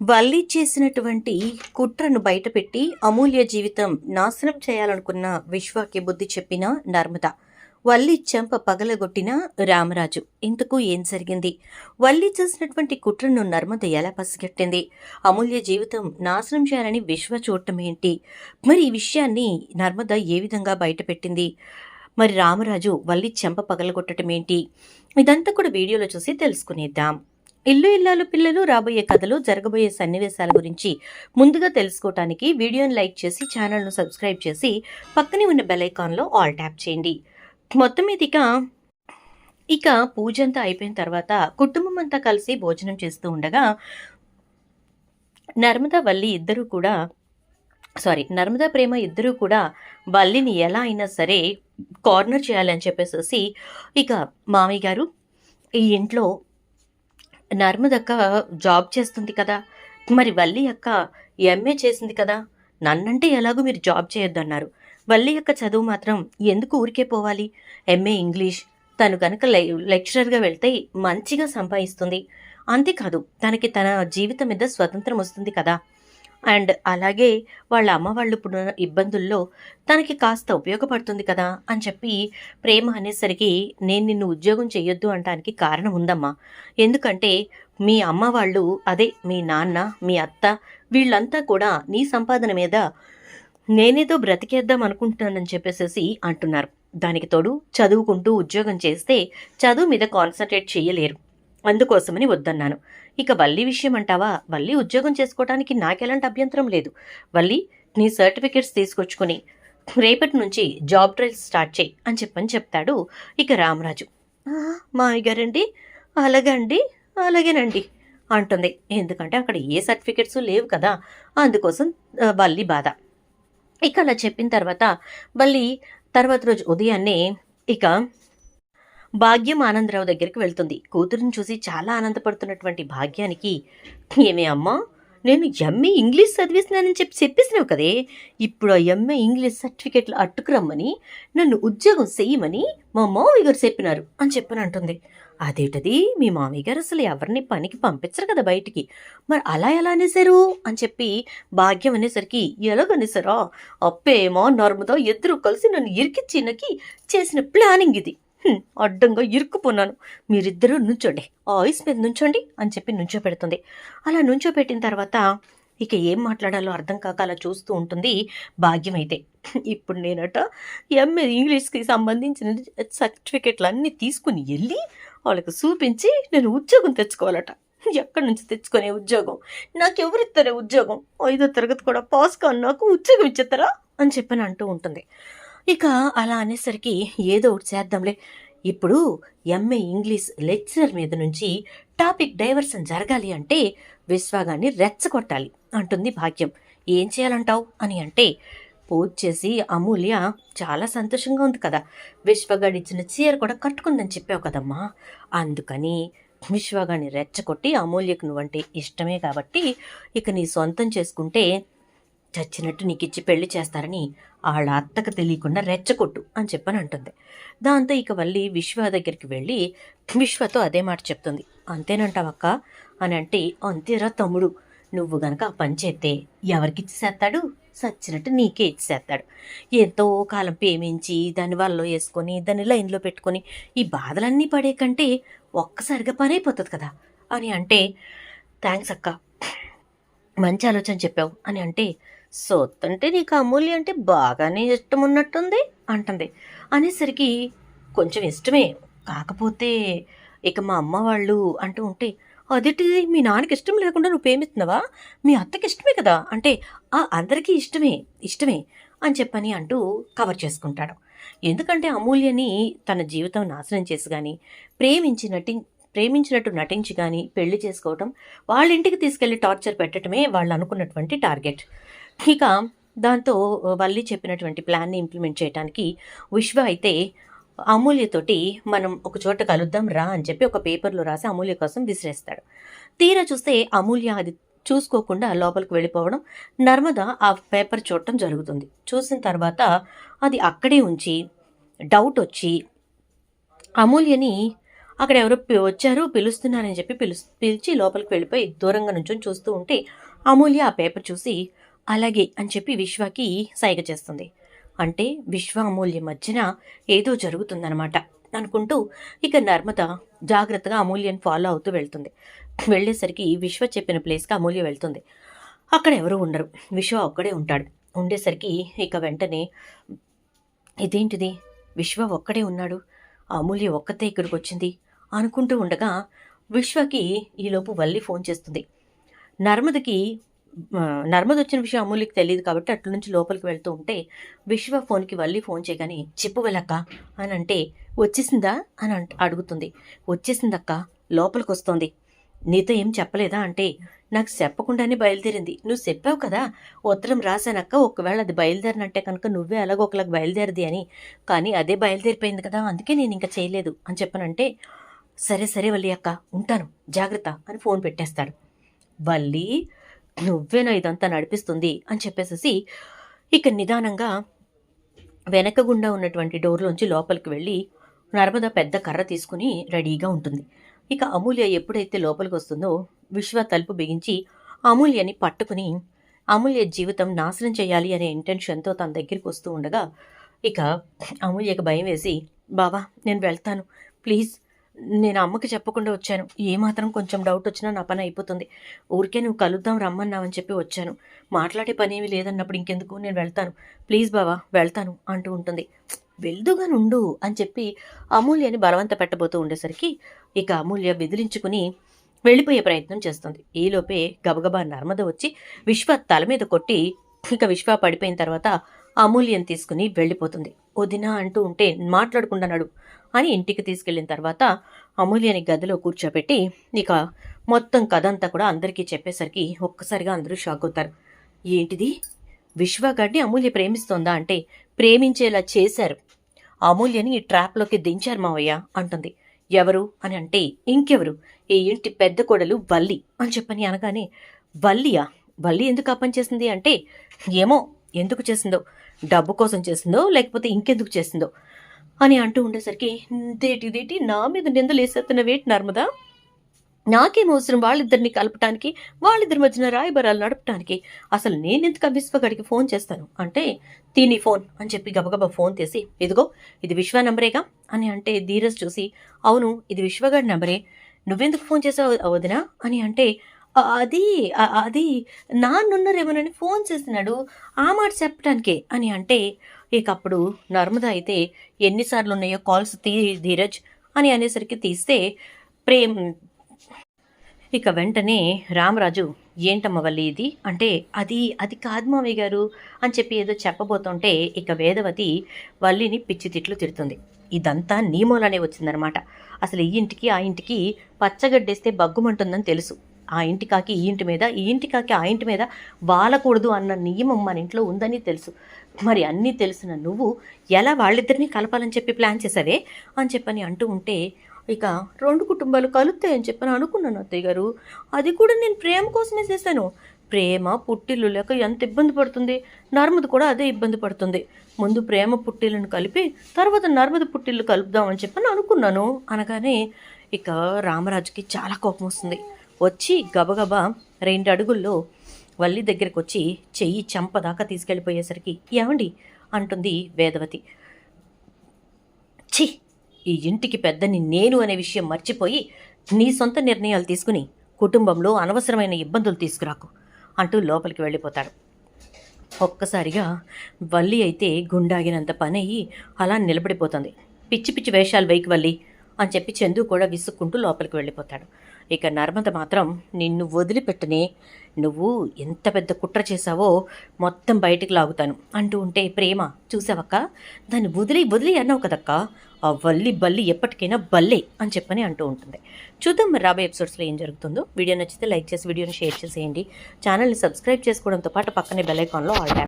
వల్లి చేసినటువంటి కుట్రను బయటపెట్టి అమూల్య జీవితం నాశనం చేయాలనుకున్న విశ్వాకి బుద్ధి చెప్పిన నర్మద. వల్లి చెంప పగలగొట్టిన రామరాజు. ఇంతకు ఏం జరిగింది? వల్లి చేసినటువంటి కుట్రను నర్మద ఎలా పసిగట్టింది? అమూల్య జీవితం నాశనం చేయాలని విశ్వ చూడటం ఏంటి? మరి ఈ విషయాన్ని నర్మద ఏ విధంగా బయటపెట్టింది? మరి రామరాజు వల్లి చెంప పగలగొట్టడం ఏంటి? ఇదంతా కూడా వీడియోలో చూసి తెలుసుకునేద్దాం. ఇల్లు ఇల్లాలు పిల్లలు రాబోయే కథలు జరగబోయే సన్నివేశాల గురించి ముందుగా తెలుసుకోవటానికి వీడియోని లైక్ చేసి ఛానల్ను సబ్స్క్రైబ్ చేసి పక్కనే ఉన్న బెల్ ఐకాన్లో ఆల్ ట్యాప్ చేయండి. మొత్తం మీద ఇక ఇక పూజ అంతా అయిపోయిన తర్వాత కుటుంబం అంతా కలిసి భోజనం చేస్తూ ఉండగా నర్మదా వల్లి ఇద్దరూ కూడా సారీ నర్మదా ప్రేమ ఇద్దరూ కూడా వల్లిని ఎలా అయినా సరే కార్నర్ చేయాలని చెప్పేసి ఇక మామయ్య గారు ఈ ఇంట్లో నర్మదక్క జాబ్ చేస్తుంది కదా. మరి వల్లి అక్క ఎంఏ చేసింది కదా. నన్నంటే ఎలాగో మీరు జాబ్ చేయొద్దన్నారు. వల్లి యొక్క చదువు మాత్రం ఎందుకు ఊరికే పోవాలి? M A English. తను కనుక లై లెక్చరర్గా వెళ్తే మంచిగా సంపాదిస్తుంది. అంతేకాదు తనకి తన జీవితం మీద స్వతంత్రం వస్తుంది కదా. అండ్ అలాగే వాళ్ళ అమ్మ వాళ్ళు ఇప్పుడు ఇబ్బందుల్లో తనకి కాస్త ఉపయోగపడుతుంది కదా అని చెప్పి ప్రేమ అనేసరికి నేను నిన్ను ఉద్యోగం చేయొద్దు అనడానికి కారణం ఉందమ్మా. ఎందుకంటే మీ అమ్మ వాళ్ళు అదే మీ నాన్న మీ అత్త వీళ్ళంతా కూడా నీ సంపాదన మీద నేనేదో బ్రతికేద్దాం అనుకుంటున్నానని చెప్పేసేసి అంటున్నారు. దానికి తోడు చదువుకుంటూ ఉద్యోగం చేస్తే చదువు మీద కాన్సన్ట్రేట్ చేయలేరు అందుకోసమని వద్దన్నాను. ఇక వల్లి విషయం అంటావా వల్లి ఉద్యోగం చేసుకోవడానికి నాకెలాంటి అభ్యంతరం లేదు. వల్లి నీ సర్టిఫికెట్స్ తీసుకొచ్చుకొని రేపటి నుంచి జాబ్ ట్రయల్స్ స్టార్ట్ చేయి అని చెప్పని చెప్తాడు ఇక రామరాజు. మావి గారండి? అలాగండి అలాగేనండి అంటుంది. ఎందుకంటే అక్కడ ఏ సర్టిఫికెట్స్ లేవు కదా అందుకోసం బల్లి బాధ. ఇక అలా చెప్పిన తర్వాత మళ్ళీ తర్వాత రోజు ఉదయాన్నే ఇక భాగ్యం ఆనందరావు దగ్గరికి వెళ్తుంది. కూతురుని చూసి చాలా ఆనందపడుతున్నటువంటి భాగ్యానికి ఏమే అమ్మా నేను ఎంఏ ఇంగ్లీష్ చదివేసినానని చెప్పి చెప్పేసినావు కదే. ఇప్పుడు ఆ ఎంఏ ఇంగ్లీష్ సర్టిఫికెట్లు అట్టుకురమ్మని నన్ను ఉద్యోగం చెయ్యమని మా మామయ్య గారు చెప్పినారు అని చెప్పని అంటుంది. అదేటది మీ మామయ్య గారు అసలు ఎవరిని పనికి పంపించరు కదా బయటికి. మరి అలా ఎలా అనేసారు అని చెప్పి భాగ్యం అనేసరికి ఎలాగనేసారా అప్పేమో నర్మదో ఇద్దరు కలిసి నన్ను ఇరికిచ్చినకి చేసిన ప్లానింగ్ ఇది. అడ్డంగా ఇరుక్కుపోన్నాను. మీరిద్దరూ నుంచోండి. ఆ ఐస్ మీద నుంచోండి అని చెప్పి నుంచోపెడుతుంది. అలా నుంచోపెట్టిన తర్వాత ఇక ఏం మాట్లాడాలో అర్థం కాక అలా చూస్తూ ఉంటుంది భాగ్యం అయితే ఇప్పుడు నేనట ఎంఏ ఇంగ్లీష్కి సంబంధించిన సర్టిఫికెట్లు అన్నీ తీసుకుని వెళ్ళి వాళ్ళకి చూపించి నేను ఉద్యోగం తెచ్చుకోవాలట. ఎక్కడి నుంచి తెచ్చుకునే ఉద్యోగం? నాకు ఎవరిస్తారే ఉద్యోగం? ఐదో తరగతి కూడా పాస్ కాను నాకు ఉద్యోగం ఇచ్చేస్తారా అని చెప్పని అంటూ ఉంటుంది. ఇక అలా అనేసరికి ఏదో ఒకటి చేద్దాంలే. ఇప్పుడు ఎంఏ ఇంగ్లీష్ లెక్చరర్ మీద నుంచి టాపిక్ డైవర్షన్ జరగాలి అంటే విశ్వాగాన్ని రెచ్చగొట్టాలి అంటుంది భాగ్యం. ఏం చేయాలంటావు? అని అంటే పూజ చేసి అమూల్య చాలా సంతోషంగా ఉంది కదా. విశ్వగాడి ఇచ్చిన చీర కూడా కట్టుకుందని చెప్పావు కదమ్మా. అందుకని విశ్వగాడిని రెచ్చగొట్టి అమూల్యకు నువ్వంటే ఇష్టమే కాబట్టి ఇక నీ సొంతం చేసుకుంటే చచ్చినట్టు నీకు ఇచ్చి పెళ్ళి చేస్తారని వాళ్ళ అత్తకు తెలియకుండా రెచ్చకొట్టు అని చెప్పని అంటుంది. దాంతో ఇక వల్లి విశ్వ దగ్గరికి వెళ్ళి విశ్వతో అదే మాట చెప్తుంది. అంతేనంటావక్క? అని అంటే అంతేరా తమ్ముడు నువ్వు గనక ఆ పని చేస్తే ఎవరికి ఇచ్చేసేస్తాడు సచ్చినట్టు నీకే ఇచ్చేసేస్తాడు ఎంతో కాలం పేమించి దాన్ని వాళ్ళలో వేసుకొని దాన్ని లైన్లో పెట్టుకొని ఈ బాధలన్నీ పడే కంటే ఒక్కసారిగా పని అయిపోతుంది కదా? అని అంటే థ్యాంక్స్ అక్క. మంచి ఆలోచన చెప్పావు. అని అంటే సొత్తంటే నీకు అమూల్య అంటే బాగానే ఇష్టం ఉన్నట్టుంది అంటుంది. అనేసరికి కొంచెం ఇష్టమే. కాకపోతే ఇక మా అమ్మ వాళ్ళు అంటూ ఉంటే అదేటి మీ నాన్నకి ఇష్టం లేకుండా నువ్వు ప్రేమిస్తున్నావా? మీ అత్తకి ఇష్టమే కదా? అంటే ఆ అందరికీ ఇష్టమే ఇష్టమే అని చెప్పని అంటూ కవర్ చేసుకుంటాడు. ఎందుకంటే అమూల్యని తన జీవితం నాశనం చేసి కానీ ప్రేమించి నటి ప్రేమించినట్టు నటించి కానీ పెళ్ళి చేసుకోవటం వాళ్ళ ఇంటికి తీసుకెళ్ళి టార్చర్ పెట్టడమే వాళ్ళు అనుకున్నటువంటి టార్గెట్. ఇక దాంతో వల్లి చెప్పినటువంటి ప్లాన్ని ఇంప్లిమెంట్ చేయడానికి విశ్వ అయితే అమూల్యతోటి మనం ఒక చోట కలుద్దాం రా అని చెప్పి ఒక పేపర్లో రాసి అమూల్య కోసం విసిరేస్తాడు. తీరా చూస్తే అమూల్య అది చూసుకోకుండా లోపలికి వెళ్ళిపోవడం నర్మద ఆ పేపర్ చూడటం జరుగుతుంది. చూసిన తర్వాత అది అక్కడే ఉంచి డౌట్ వచ్చి అమూల్యని అక్కడ ఎవరో పి- వచ్చారు పిలుస్తున్నారని చెప్పి పిలు పిలిచి లోపలికి వెళ్ళిపోయి దూరంగా నుంచొని చూస్తూ ఉంటే అమూల్య ఆ పేపర్ చూసి అలాగే అని చెప్పి విశ్వకి సైగ చేస్తుంది. అంటే విశ్వ అమూల్య మధ్యన ఏదో జరుగుతుందన్నమాట అనుకుంటూ ఇక నర్మద జాగ్రత్తగా అమూల్యని ఫాలో అవుతూ వెళ్తుంది. వెళ్ళేసరికి విశ్వ చెప్పిన ప్లేస్కి అమూల్య వెళ్తుంది. అక్కడ ఎవరు ఉండరు. విశ్వ ఒక్కడే ఉంటాడు. ఉండేసరికి ఇక వెంటనే ఇదేంటిది? విశ్వ ఒక్కడే ఉన్నాడు? అమూల్య ఒక్కతే ఇక్కడికి వచ్చింది అనుకుంటూ ఉండగా విశ్వకి ఈలోపు వల్లి ఫోన్ చేస్తుంది. నర్మదకి నర్మద వచ్చిన విషయం అమూల్యకి తెలియదు కాబట్టి అట్ల నుంచి లోపలికి వెళ్తూ ఉంటే విశ్వ ఫోన్కి వల్లి ఫోన్ చేయగానే చెప్పు వెళ్ళక్క అని అంటే వచ్చేసిందా? అని అంట అడుగుతుంది. వచ్చేసిందక్క లోపలికి వస్తోంది. నీతో ఏం చెప్పలేదా? అంటే నాకు చెప్పకుండానే బయలుదేరింది. నువ్వు చెప్పావు కదా ఉత్తరం రాశానక్క ఒకవేళ అది బయలుదేరినంటే కనుక నువ్వే అలాగో ఒకలాగా బయలుదేరది అని. కానీ అదే బయలుదేరిపోయింది కదా అందుకే నేను ఇంకా చేయలేదు అని చెప్పనంటే సరే సరే వల్లి అక్క ఉంటాను. జాగ్రత్త అని ఫోన్ పెట్టేస్తాడు. వల్లి నువ్వేనా ఇదంతా నడిపిస్తుంది అని చెప్పేసేసి ఇక నిదానంగా వెనక గుండా ఉన్నటువంటి డోర్లోంచి లోపలికి వెళ్ళి నర్మద పెద్ద కర్ర తీసుకుని రెడీగా ఉంటుంది. ఇక అమూల్య ఎప్పుడైతే లోపలికి వస్తుందో విశ్వ తలుపు బిగించి అమూల్యని పట్టుకుని అమూల్య జీవితం నాశనం చేయాలి అనే ఇంటెన్షన్తో తన దగ్గరికి వస్తూ ఉండగా ఇక అమూల్యకి భయం వేసి బావా నేను వెళ్తాను. ప్లీజ్ నేను అమ్మకి చెప్పకుండా వచ్చాను. ఏమాత్రం కొంచెం డౌట్ వచ్చినా నా పని అయిపోతుంది. ఊరికే నువ్వు కలుద్దాం రమ్మన్నావని చెప్పి వచ్చాను. మాట్లాడే పని ఏమీ లేదన్నప్పుడు ఇంకెందుకు? నేను వెళ్తాను. ప్లీజ్ బావా వెళ్తాను అంటూ ఉంటుంది. వెళ్దుగా నుండు అని చెప్పి అమూల్యని బలవంత పెట్టబోతూ ఉండేసరికి ఇక అమూల్య బెదిరించుకుని వెళ్ళిపోయే ప్రయత్నం చేస్తుంది. ఈలోపే గబగబా నర్మద వచ్చి విశ్వ తల మీద కొట్టి ఇక విశ్వ పడిపోయిన తర్వాత అమూల్యం తీసుకుని వెళ్ళిపోతుంది. వదినా అంటూ ఉంటే మాట్లాడుకుంటున్నాడు అని ఇంటికి తీసుకెళ్ళిన తర్వాత అమూల్యని గదిలో కూర్చోబెట్టి ఇక మొత్తం కథ అంతా కూడా అందరికీ చెప్పేసరికి ఒక్కసారిగా అందరూ షాక్ అవుతారు ఏంటిది విశ్వగడ్డి అమూల్య ప్రేమిస్తోందా అంటే ప్రేమించేలా చేశారు. అమూల్యని ఈ ట్రాప్లోకి దించారు మావయ్య అంటుంది. ఎవరు? అని అంటే ఇంకెవరు? ఈ ఇంటి పెద్ద కోడలు వల్లి అని చెప్పని అనగానే వల్లియా? వల్లి ఎందుకు ఆ పని చేసింది? అంటే ఏమో ఎందుకు చేసిందో? డబ్బు కోసం చేసిందో? లేకపోతే ఇంకెందుకు చేసిందో? అని అంటూ ఉండేసరికి దేటి దేటి నా మీద నిందలేసేస్తున్న వేటి నర్మదా? నాకేం అవసరం వాళ్ళిద్దరిని కలపటానికి వాళ్ళిద్దరి మధ్యన రాయబరాలు నడపటానికి? అసలు నేనెందుకు ఆ విశ్వగడికి ఫోన్ చేస్తాను? అంటే తిని ఫోన్ అని చెప్పి గబగబా ఫోన్ తీసి ఇదిగో ఇది విశ్వ నంబరేగా? అని అంటే ధీరజ్ చూసి అవును ఇది విశ్వగాడి నంబరే. నువ్వెందుకు ఫోన్ చేసావు వదినా? అని అంటే అది ఆ, అది నాన్నున్నారేమోనని ఫోన్ చేస్తున్నాడు. ఆ మాట చెప్పడానికే అని అంటే ఇక అప్పుడు నర్మద అయితే ఎన్నిసార్లు ఉన్నాయో కాల్స్ తీ ధీరజ్ అని అనేసరికి తీస్తే ప్రేమ్ ఇక వెంటనే రామరాజు ఏంటమ్మ వల్లి ఇది? అంటే అది అది కాదు మామయ్య గారు అని చెప్పి ఏదో చెప్పబోతుంటే ఇక వేదవతి వల్లిని పిచ్చి తిట్లు తిడుతుంది. ఇదంతా నీ మూలనే వచ్చిందనమాట అసలు ఈ ఇంటికి ఆ ఇంటికి పచ్చగడ్డేస్తే బగ్గుమంటుందని తెలుసు. ఆ ఇంటి కాకి ఈ ఇంటి మీద ఈ ఇంటి కాకి ఆ ఇంటి మీద వాలకూడదు అన్న నియమం మన ఇంట్లో ఉందని తెలుసు. మరి అన్నీ తెలిసిన నువ్వు ఎలా వాళ్ళిద్దరినీ కలపాలని చెప్పి ప్లాన్ చేసావే? అని చెప్పని అంటూ ఉంటే ఇక రెండు కుటుంబాలు కలుస్తాయని చెప్పని అనుకున్నాను అత్తయ్య గారు. అది కూడా నేను ప్రేమ కోసమే చేశాను. ప్రేమ పుట్టిల్లు లేక ఎంత ఇబ్బంది పడుతుంది? నర్మద కూడా అదే ఇబ్బంది పడుతుంది. ముందు ప్రేమ పుట్టిల్లను కలిపి తర్వాత నర్మద పుట్టిల్లు కలుపుదామని చెప్పని అనుకున్నాను. అనగానే ఇక రామరాజుకి చాలా కోపం వస్తుంది. వచ్చి గబగబా రెండు అడుగుల్లో వల్లి దగ్గరకు వచ్చి చెయ్యి చంపదాకా తీసుకెళ్ళిపోయేసరికి ఏమండి? అంటుంది వేదవతి. ఛీ! ఈ ఇంటికి పెద్దని నేను అనే విషయం మర్చిపోయి నీ సొంత నిర్ణయాలు తీసుకుని కుటుంబంలో అనవసరమైన ఇబ్బందులు తీసుకురాకు అంటూ లోపలికి వెళ్ళిపోతాడు. ఒక్కసారిగా వల్లి అయితే గుండాగినంత పని అయ్యి అలా నిలబడిపోతుంది. పిచ్చి పిచ్చి వేషాలు వైకి వల్లి అని చెప్పి చందు కూడా విసుక్కుంటూ లోపలికి వెళ్ళిపోతాడు. ఇక నర్మద మాత్రం నిన్ను వదిలిపెట్టనే నువ్వు ఎంత పెద్ద కుట్ర చేశావో మొత్తం బయటికి లాగుతాను అంటూ ఉంటే ప్రేమ చూసావక్క? దాన్ని వదిలి వదిలి అన్నావు కదక్క? ఆ వల్లి బల్లి ఎప్పటికైనా బల్లే అని చెప్పని అంటూ ఉంటుంది. చూద్దాం మరి రాబోయే ఎపిసోడ్స్లో ఏం జరుగుతుందో. వీడియో నచ్చితే లైక్ చేసి వీడియోని షేర్ చేసేయండి. ఛానల్ని సబ్స్క్రైబ్ చేసుకోవడంతో పాటు పక్కనే బెల్ ఐకాన్లో ఆల్